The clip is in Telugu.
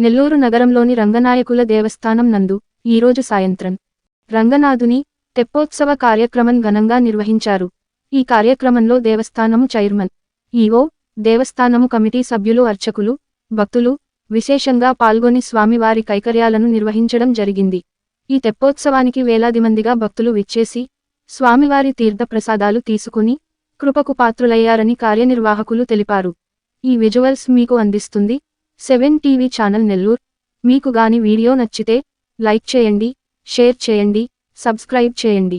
నెల్లూరు నగరంలోని రంగనాయకుల దేవస్థానం నందు ఈరోజు సాయంత్రం రంగనాథుని తెప్పోత్సవ కార్యక్రమం ఘనంగా నిర్వహించారు. ఈ కార్యక్రమంలో దేవస్థానము చైర్మన్ ఈవో దేవస్థానము కమిటీ సభ్యులు అర్చకులు భక్తులు విశేషంగా పాల్గొని స్వామివారి కైకర్యాలను నిర్వహించడం జరిగింది. ఈ తెప్పోత్సవానికి వేలాది మందిగా భక్తులు విచ్చేసి స్వామివారి తీర్థప్రసాదాలు తీసుకుని కృపకు పాత్రులయ్యారని కార్యనిర్వాహకులు తెలిపారు. ఈ విజువల్స్ మీకు అందిస్తుంది. Seven TV channel Nellore. మీకు గాని వీడియో నచ్చితే లైక్ చేయండి షేర్ చేయండి సబ్స్క్రైబ్ చేయండి.